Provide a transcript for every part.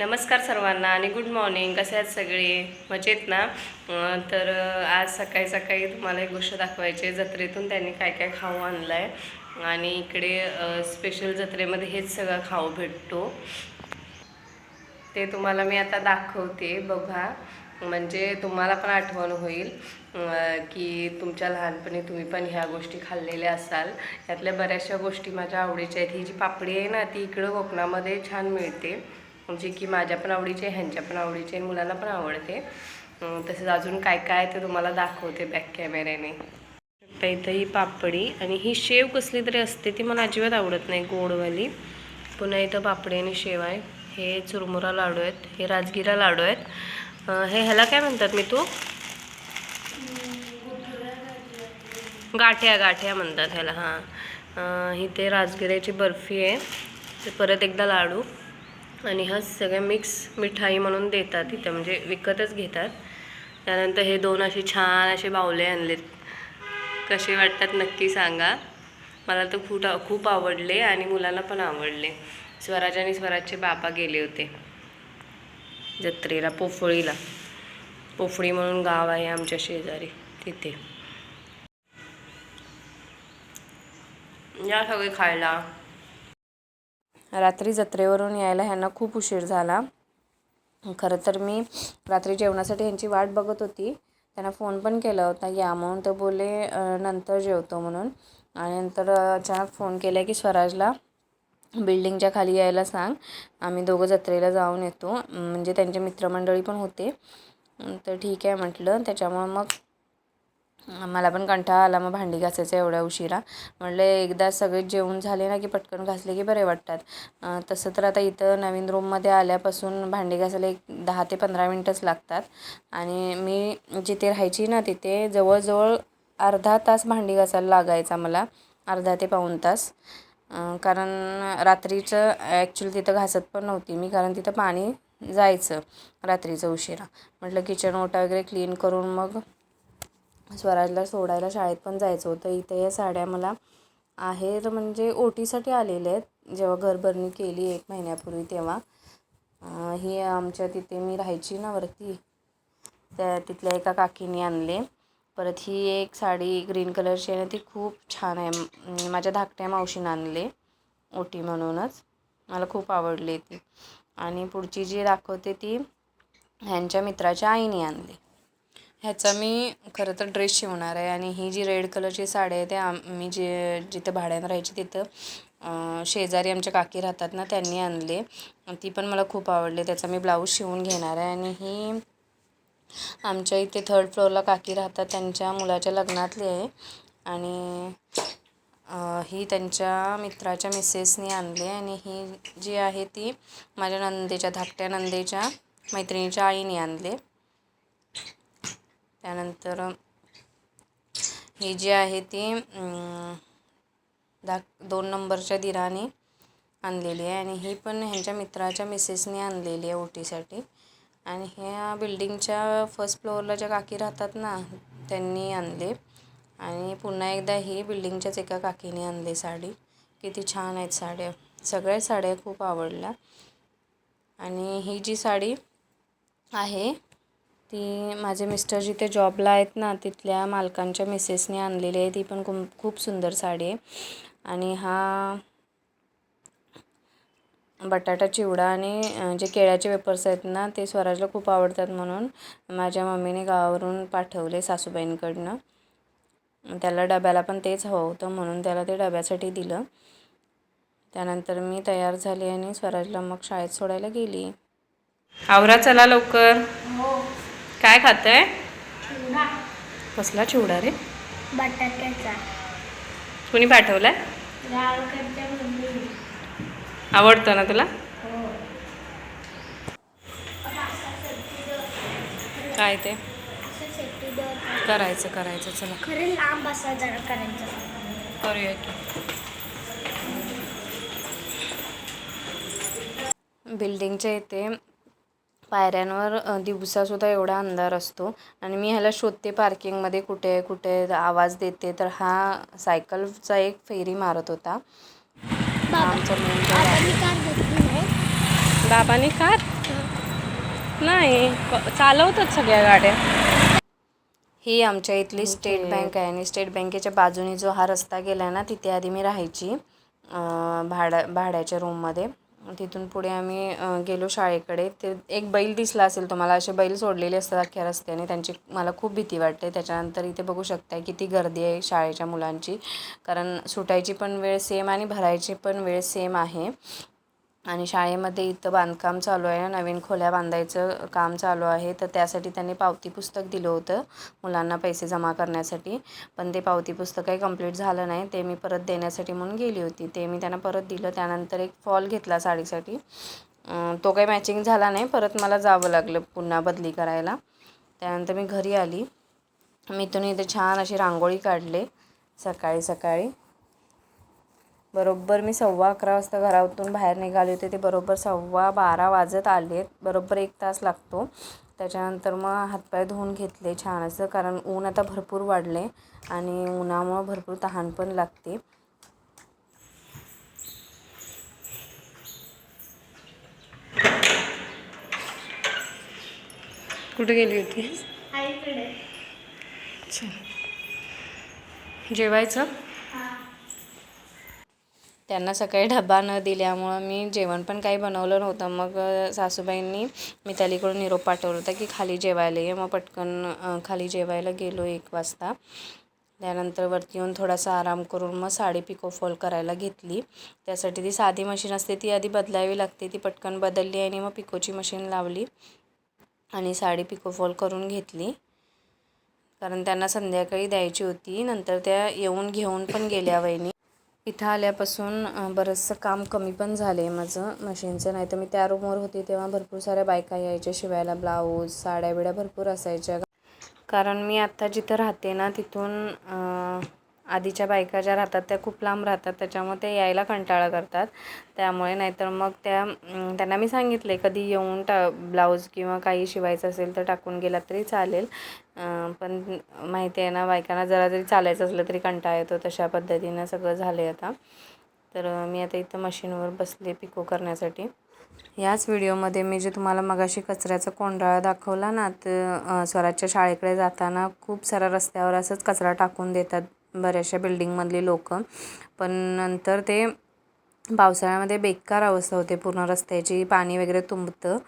नमस्कार सर्वांना आणि गुड मॉर्निंग कसे आहेत सगळे? मजेत ना? तर आज सकाळी सकाळी तुम्हाला एक गोष्ट दाखवायची आहे. जत्रेतून त्यांनी काय काय खाऊ आणलं आहे आणि इकडे स्पेशल जत्रेमध्ये हेच सगळं खाऊ भेटतो. ते तुम्हाला मी आता दाखवते. बघा म्हणजे तुम्हाला पण आठवण होईल की तुमच्या लहानपणी तुम्ही पण ह्या गोष्टी खाल्लेल्या असाल. यातल्या बऱ्याचशा गोष्टी माझ्या आवडीच्या आहेत. ही जी पापडी आहे ना ती इकडं कोकणामध्ये छान मिळते. जे की माझ्या पण आवडीचे ह्यांच्या पण आवडीचे आणि मुलांना पण आवडते. तसेच अजून काय काय ते तुम्हाला दाखवते बॅक कॅमेऱ्याने इथं ही पापडी आणि ही शेव कसली तरी असते ती मला अजिबात आवडत नाही गोडवाली. पुन्हा इथं पापडी आणि शेव आहे. हे चुरमुरा लाडू आहेत हे राजगिरा लाडू आहेत. हे ह्याला काय म्हणतात मी तू गाठ्या गाठ्या म्हणतात ह्याला हां. इथे राजगिऱ्याची बर्फी आहे. ते परत एकदा लाडू. आणि हा सगळ्या मिक्स मिठाई म्हणून देतात इथं म्हणजे विकतच घेतात. त्यानंतर हे दोन असे छान असे बावले आणलेत. कसे वाटतात नक्की सांगा. मला तर खूप खूप आवडले आणि मुलांना पण आवडले. स्वराज आणि स्वराजचे बाबा गेले होते. जत्रेला पोफळीला. पोफळी म्हणून गाव आहे आमच्या शेजारी तिथे. या सगळे खायला. रात्री जत्रेवरून यायला ह्यांना खूप उशीर झाला. खरं तर मी रात्री जेवणासाठी ह्यांची वाट बघत होती. त्यांना फोन पण केला होता. या म्हणून तर बोलले नंतर जेवतो म्हणून. आणि नंतर अचानक फोन केला की स्वराजला बिल्डिंगच्या खाली यायला सांग. आम्ही दोघं जत्रेला जाऊन येतो. म्हणजे त्यांचे मित्रमंडळी पण होते. तर ठीक आहे म्हटलं. त्याच्यामुळं मग मला पण कंटाळा आला मग भांडी घासायचं एवढ्या उशिरा. म्हटलं एकदा सगळे जेवण झाले ना की पटकन घासले की बरे वाटतात. तसं तर आता इथं नवीन रूममध्ये आल्यापासून भांडी घासायला एक दहा ते पंधरा मिनटंच लागतात. आणि मी जिथे राहायची ना तिथे जवळजवळ अर्धा तास भांडी घासायला लागायचा मला अर्धा ते पाऊण तास. कारण रात्रीचं ॲक्च्युली तिथं घासत पण नव्हती मी कारण तिथं पाणी जायचं रात्रीचं उशिरा. म्हटलं किचन ओटा वगैरे क्लीन करून मग स्वराजला सोडायला शाळेत पण जायचं होतं. इथे या साड्या मला आहेर म्हणजे ओटीसाठी आलेल्या आहेत. जेव्हा घरभरणी केली एक महिन्यापूर्वी तेव्हा. ही आमच्या तिथे मी राहायची ना वरती. त्या तिथल्या एका काकीने आणले. परत ही एक साडी ग्रीन कलरची आहे ना ती खूप छान आहे. म्हणजे माझ्या धाकट्या मावशीनं आणले ओटी म्हणूनच. मला खूप आवडली ती. आणि पुढची जी दाखवते ती ह्यांच्या मित्राच्या आईने आणली. ह्याचा मी खरं तर ड्रेस शिवणार आहे. आणि ही जी रेड कलरची साडी आहे ते आम्ही मी जे जिथं भाड्यानं राहायची तिथं शेजारी आमच्या काकी राहतात ना त्यांनी आणले. ती पण मला खूप आवडली. त्याचा मी ब्लाऊज शिवून घेणार आहे. आणि ही आमच्या इथे थर्ड फ्लोअरला काकी राहतात. त्यांच्या मुलाच्या लग्नातली आहे. आणि ही त्यांच्या मित्राच्या मिसेसनी आणली आणि ही जी आहे ती माझ्या नंदेच्या धाकट्या नंदेच्या मैत्रिणीच्या आईने आणले त्यानंतर ही जी आहे ती अं, दोन नंबरच्या दिराने आणलेली आहे आणि ही पण ह्यांच्या मित्राच्या मिसेसने आणलेली आहे ओटीसाठी. आणि ह्या बिल्डिंगच्या फर्स्ट फ्लोअरला ज्या काकी राहतात ना त्यांनी आणले. आणि पुन्हा एकदा ही बिल्डिंगच्याच एका काकीने आणली साडी. किती छान आहेत साड्या. सगळ्या साड्या खूप आवडल्या. आणि ही जी साडी आहे ती माझे मिस्टर जिथे जॉबला आहेत ना तिथल्या मालकांच्या मिसेसने आणलेली आहे. ती पण खूप खूप सुंदर साडी आहे. आणि हा बटाटा चिवडा आणि जे केळ्याचे वेपर्स आहेत ना ते स्वराजला खूप आवडतात म्हणून माझ्या मम्मीने गावावरून पाठवले सासूबाईंकडनं. त्याला डब्याला पण तेच हवं होतं म्हणून त्याला ते डब्यासाठी दिलं. त्यानंतर मी तयार झाले आणि स्वराजला मग शाळेत सोडायला गेली. आवरा चला लवकर. काय खात आहे कसला चिवडा रे? बटाट्याचा. कुणी पाठवलाय? आवडतो ना तुला? हो. काय ते? करायचं करायचं चला. लांब असा जरा करायचं. करूया की. बिल्डिंगच्या इथे पायऱ्यांवर दिवसासुद्धा एवढा अंधार असतो. आणि मी ह्याला शोधते पार्किंगमध्ये कुठे आहे, कुठे आहे, आवाज देते. तर हा सायकलचा एक फेरी मारत होता. हा आमचा बाबांनी कार नाही. चालवतात सगळ्या गाड्या. ही आमच्या इथली स्टेट बँक आहे आणि स्टेट बँकेच्या बाजूने जो हा रस्ता गेला ना तिथे आधी मी राहायची भाड्या भाड्याच्या रूममध्ये तिथून पुढे आम्ही गेलो शाळेकडे. ते एक बैल दिसला असेल तुम्हाला असे बैल सोडलेले असतात अख्ख्या रस्त्याने. त्यांची मला खूप भीती वाटते. त्याच्यानंतर इथे बघू शकताय किती गर्दी आहे शाळेच्या मुलांची. कारण सुटायची पण वेळ सेम आणि भरायची पण वेळ सेम आहे. आणि शाळेमध्ये इथं बांधकाम चालू आहे. नवीन खोल्या बांधायचं काम चालू आहे. तर त्यासाठी त्यांनी पावती पुस्तक दिलं होतं मुलांना पैसे जमा करण्यासाठी. पण ते पावती पुस्तक काही कंप्लीट झालं नाही. ते मी परत देण्यासाठी म्हणून गेली होती. ते मी त्यांना परत दिलं. त्यानंतर एक फॉल घेतला साडीसाठी. तो काही मॅचिंग झाला नाही. परत मला जावं लागलं पुन्हा बदली करायला. त्यानंतर मी घरी आली. मी इथून इथे छान अशी रांगोळी काढले. सकाळी सकाळी. बरोबर मी सव्वा अकरा वाजता घरातून बाहेर निघाले होते. ते बरोबर सव्वा बारा वाजत आले बरोबर एक तास लागतो. त्याच्यानंतर मग हातपाय धुवून घेतले छान असं कारण ऊन आता भरपूर वाढले आणि उन्हामुळं भरपूर तहान पण लागते. कुठे गेली होती? आईकडे. जेवायचं? त्यांना सकाळी डबा न दिल्यामुळं मी जेवण पण काही बनवलं नव्हतं. मग सासूबाईंनी मितालीकडून निरोप पाठवला होता की खाली जेवायला ये. मग पटकन खाली जेवायला गेलो एक वाजता. त्यानंतर वरती येऊन थोडासा आराम करून मग साडी पिको फॉल करायला घेतली. त्यासाठी ती साधी मशीन असते ती आधी बदलावी लागते. ती पटकन बदलली आणि मग पिकोची मशीन लावली आणि साडी पिको फॉल करून घेतली. कारण त्यांना संध्याकाळी द्यायची होती. नंतर त्या येऊन घेऊन पण गेल्या वहिनी. इथं आल्यापासून बरंचसं काम कमी पण झालं आहे माझं मशीनचं. नाही तर मी त्या रूमवर होती तेव्हा भरपूर साऱ्या बायका यायच्या शिवायला ब्लाऊज साड्या बिड्या भरपूर असायच्या. कारण मी आत्ता जिथं राहते ना तिथून आधीच्या बायका ज्या राहतात त्या खूप लांब राहतात. त्याच्यामुळे ते यायला कंटाळा करतात. त्यामुळे नाहीतर मग त्या त्यांना मी सांगितले कधी येऊन टा ब्लाऊज किंवा काही शिवायचं असेल तर टाकून गेलात तरी चालेल. पण माहिती आहे ना बायकांना जरा जरी चालायचं असलं तरी कंटाळा येतो तशा पद्धतीनं सगळं झालं आहे आता. तर मी आता इथं मशीनवर बसले पिको करण्यासाठी. याच व्हिडिओमध्ये मी जे तुम्हाला मगाशी कचऱ्याचा कोंडाळा दाखवला ना तर स्वराजच्या शाळेकडे जाताना खूप साऱ्या रस्त्यावर असंच कचरा टाकून देतात बऱ्याचशा बिल्डिंगमधली लोक. पण नंतर ते पावसाळ्यामध्ये बेकार अवस्था होते पूर्ण रस्त्याची पाणी वगैरे तुंबतं.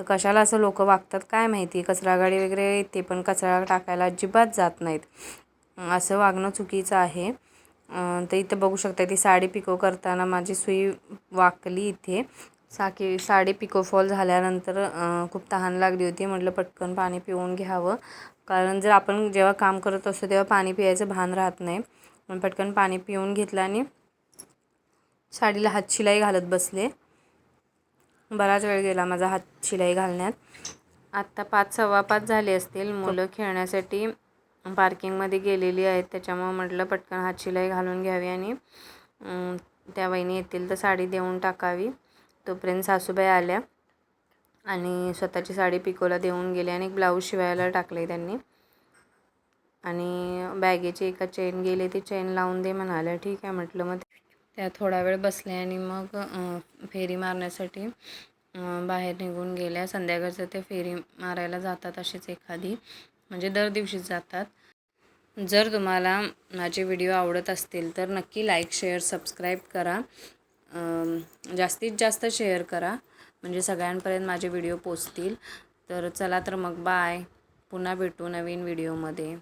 तर कशाला असं लोक वागतात काय माहिती? कचरा गाडी वगैरे येते पण कचरा टाकायला अजिबात जात नाहीत. असं वागणं चुकीचं आहे. तर इथं बघू शकता ती साडी पिको करताना माझी सुई वाकली इथे. साकी साडी पिकोफॉल झाल्यानंतर खूप तहान लागली होती. म्हटलं पटकन पाणी पिऊन घ्यावं. कारण जर आपण जेव्हा काम करत असतो तेव्हा पाणी पियायचं भान राहत नाही. पटकन पाणी पिऊन घेतलं आणि साडीला हातशिलाई घालत बसले. बराच वेळ गेला माझा हात शिलाई घालण्यात. आत्ता पाच सव्वा पाच झाले असतील. मुलं खेळण्यासाठी पार्किंगमध्ये गेलेली आहेत. त्याच्यामुळं म्हटलं पटकन हात शिलाई घालून घ्यावी आणि त्या वहिनी येतील तर साडी देऊन टाकावी. तोपर्यंत सासूबाई आल्या आणि स्वतःची साडी पिकोला देऊन गेली आणि एक ब्लाऊज शिवायला टाकले त्यांनी. आणि बॅगेची एका चेन गेली ती चेन लावून दे म्हणाल्या. ठीक आहे म्हटलं मग त्या थोडा वेळ बसल्या आणि मग फेरी मारण्यासाठी बाहेर निघून गेल्या. संध्याकाळचं ते फेरी मारायला जातात अशीच एखादी. म्हणजे दर दिवशीच जातात. जर तुम्हाला माझे व्हिडिओ आवडत असतील तर नक्की लाईक शेअर सबस्क्राईब करा. जास्तीत जास्त शेअर करा. म्हणजे सगळ्यांपर्यंत माझे व्हिडिओ पोचतील. तर चला तर मग बाय. पुन्हा भेटू नवीन व्हिडिओमध्ये.